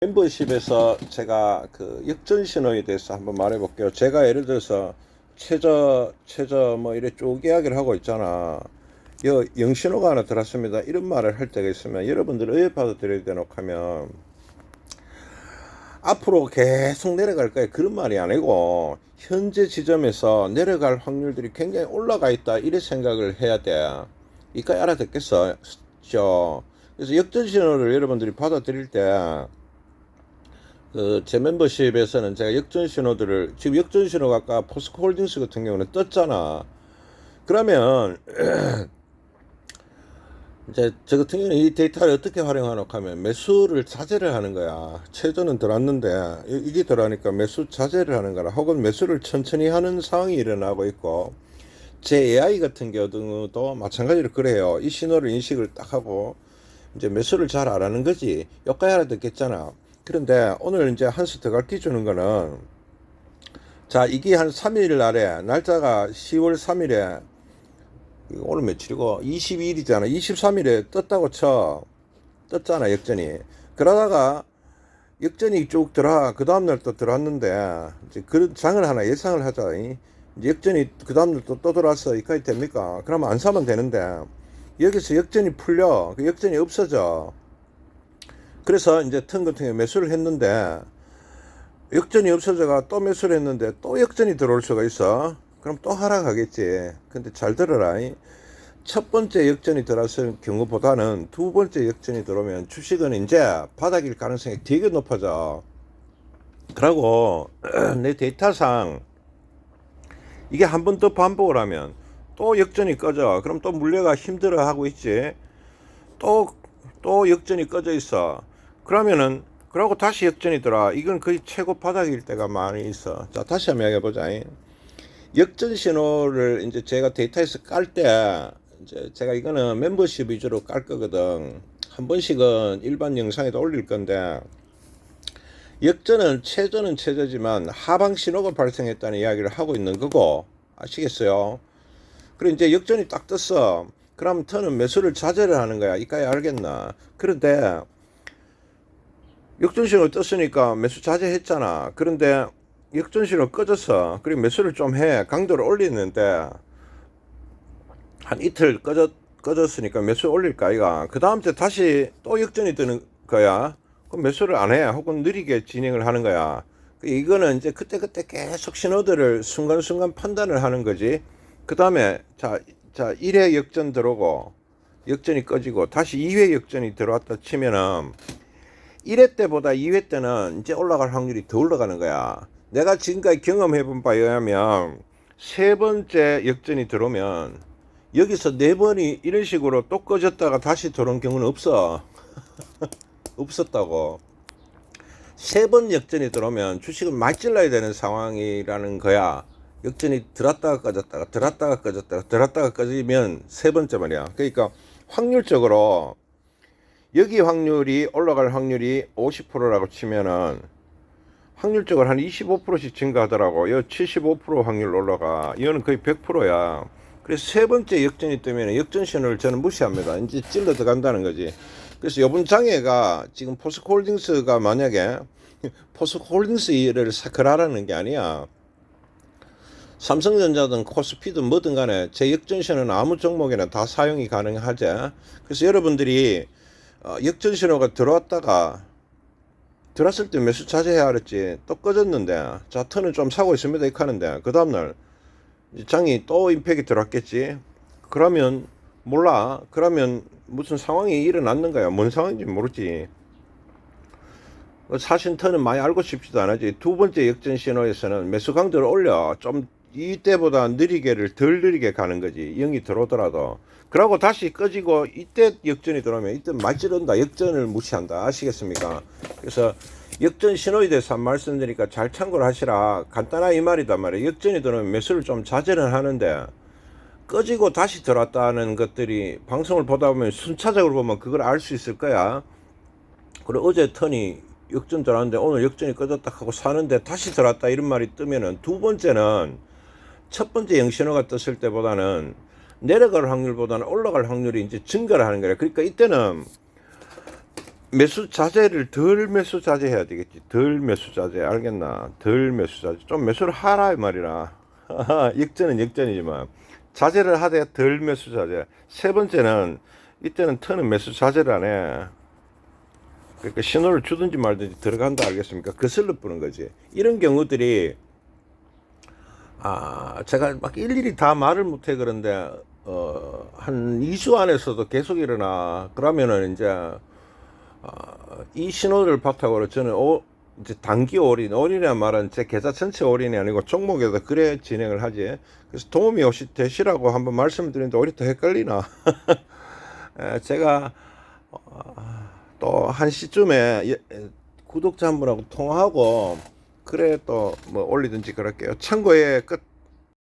멤버십에서 제가 그 역전 신호에 대해서 한번 말해 볼게요. 제가 예를 들어서 최저 최저 뭐 이래 쭉 이야기를 하고 있잖아. 여 영신호가 하나 들었습니다. 이런 말을 할 때가 있으면 여러분들 왜 받아들여야 되노 하면 앞으로 계속 내려갈 거야 그런 말이 아니고 현재 지점에서 내려갈 확률들이 굉장히 올라가 있다 이래 생각을 해야 돼. 이까지 알아듣겠어? 죠 그래서 역전 신호를 여러분들이 받아들일 때 그 제 멤버십에서는 제가 역전 신호들을 지금 역전 신호가 아까 포스코 홀딩스 같은 경우는 떴잖아. 그러면 이제 저 같은 경우는 이 데이터를 어떻게 활용하노 하면 매수를 자제를 하는 거야. 최저는 들어왔는데 이- 이게 들어가니까 매수 자제를 하는 거라 혹은 매수를 천천히 하는 상황이 일어나고 있고 제 AI 같은 경우도 마찬가지로 그래요. 이 신호를 인식을 딱 하고 이제 매수를 잘 안 하는 거지. 여기까지 알아듣겠잖아. 그런데 오늘 이제 한 수 더갈 기주는 거는 자 이게 한 3일 날에 날짜가 10월 3일에 오늘 며칠이고 22일이잖아. 23일에 떴다고 쳐. 떴잖아 역전이. 그러다가 역전이 쭉 들어와 그 다음날 또 들어왔는데 이제 그런 장을 하나 예상을 하자. 이. 이제 역전이 그 다음날 또, 또 들어왔어 이까지 됩니까? 그러면 안 사면 되는데 여기서 역전이 풀려. 그 역전이 없어져 그래서 이제 턴 같은 경우에 매수를 했는데 역전이 없어져가 또 매수를 했는데 또 역전이 들어올 수가 있어. 그럼 또 하락하겠지. 근데 잘 들어라. 이. 첫 번째 역전이 들어왔을 경우보다는 두 번째 역전이 들어오면 주식은 이제 바닥일 가능성이 되게 높아져. 그러고 내 데이터상 이게 한 번 더 반복을 하면 또 역전이 꺼져. 그럼 또 물려가 힘들어 하고 있지. 또, 또 역전이 꺼져 있어. 그러면은, 그러고 다시 역전이 들어. 이건 거의 최고 바닥일 때가 많이 있어. 자, 다시 한번 이야기해 보자. 역전 신호를 이제 제가 데이터에서 깔 때, 이제 제가 이거는 멤버십 위주로 깔 거거든. 한 번씩은 일반 영상에도 올릴 건데, 역전은 최저는 최저지만 하방 신호가 발생했다는 이야기를 하고 있는 거고, 아시겠어요? 그리고 이제 역전이 딱 떴어. 그럼 턴은 매수를 자제를 하는 거야. 이까지 알겠나? 그런데 역전신호 떴으니까 매수 자제했잖아. 그런데 역전신호 꺼졌어. 그리고 매수를 좀 해. 강도를 올리는데 한 이틀 꺼졌, 꺼졌으니까 매수 올릴까, 이가. 그 다음 때 다시 또 역전이 뜨는 거야. 그럼 매수를 안 해. 혹은 느리게 진행을 하는 거야. 이거는 이제 그때그때 계속 신호들을 순간순간 판단을 하는 거지. 그 다음에, 자, 자, 1회 역전 들어오고, 역전이 꺼지고, 다시 2회 역전이 들어왔다 치면은, 1회 때보다 2회 때는 이제 올라갈 확률이 더 올라가는 거야. 내가 지금까지 경험해 본 바에 의하면, 세 번째 역전이 들어오면, 여기서 네 번이 이런 식으로 또 꺼졌다가 다시 들어온 경우는 없어. 없었다고. 세 번 역전이 들어오면 주식을 많이 찔러야 되는 상황이라는 거야. 역전이 들었다가 꺼졌다가 들었다가 꺼졌다가 들었다가 꺼지면 세 번째 말이야. 그러니까 확률적으로 여기 확률이 올라갈 확률이 50%라고 치면은 확률적으로 한 25%씩 증가하더라고. 여75% 확률 올라가. 이거는 거의 100%야. 그래서 세 번째 역전이 뜨면 역전 신호를 저는 무시합니다. 이제 찔러 들어간다는 거지. 그래서 이번 장애가 지금 포스코홀딩스가 만약에 포스코홀딩스를 사크라라는 게 아니야. 삼성전자든 코스피든 뭐든 간에 제 역전신호는 아무 종목에나 다 사용이 가능하지. 그래서 여러분들이 어, 역전 신호가 들어왔다가 들어왔을 때 매수 자제해야 알았지. 또 꺼졌는데 자 턴은 좀 사고 있습니다. 이렇게 하는데 그 다음날 장이 또 임팩이 들어왔겠지. 그러면 몰라. 그러면 무슨 상황이 일어났는 거야. 뭔 상황인지 모르지. 사실 턴은 많이 알고 싶지도 않았지. 두 번째 역전 신호에서는 매수 강도를 올려. 좀 이때보다 느리게를 덜 느리게 가는 거지. 영이 들어오더라도. 그러고 다시 꺼지고 이때 역전이 들어오면 이때 찌른다. 역전을 무시한다. 아시겠습니까? 그래서 역전 신호에 대해서 한 말씀드리니까 잘 참고를 하시라. 간단한 이 말이단 말이에요. 역전이 들어오면 매수를 좀 자제는 하는데 꺼지고 다시 들어왔다는 것들이 방송을 보다 보면 순차적으로 보면 그걸 알 수 있을 거야. 그리고 어제 턴이 역전 들어왔는데 오늘 역전이 꺼졌다 하고 사는데 다시 들어왔다 이런 말이 뜨면은 두 번째는 첫 번째 영신호가 떴을 때보다는 내려갈 확률보다는 올라갈 확률이 이제 증가를 하는 거야. 그러니까 이때는 매수 자제를 덜 매수 자제해야 되겠지. 덜 매수 자제 알겠나? 덜 매수 자제. 좀 매수를 하라 이 말이라. 역전은 역전이지만 자제를 하되 덜 매수 자제. 세 번째는 이때는 터는 매수 자제를 안 해. 그러니까 신호를 주든지 말든지 들어간다 알겠습니까? 거슬러 뿌는 거지. 이런 경우들이 아 제가 막 일일이 다 말을 못해 그런데 어, 한 2주 안에서도 계속 일어나 그러면은 이제 어, 이 신호를 바탕으로 저는 오, 이제 단기 올인, 올인이란 말은 제 계좌 전체 올인이 아니고 종목에도 그래 진행을 하지. 그래서 도움이 혹시 되시라고 한번 말씀드리는데 오히려 더 헷갈리나. 에, 제가 어, 또한 시쯤에 예, 에, 구독자 한 분하고 통화하고 그래 또 뭐 올리든지 그럴게요. 참고에 끝.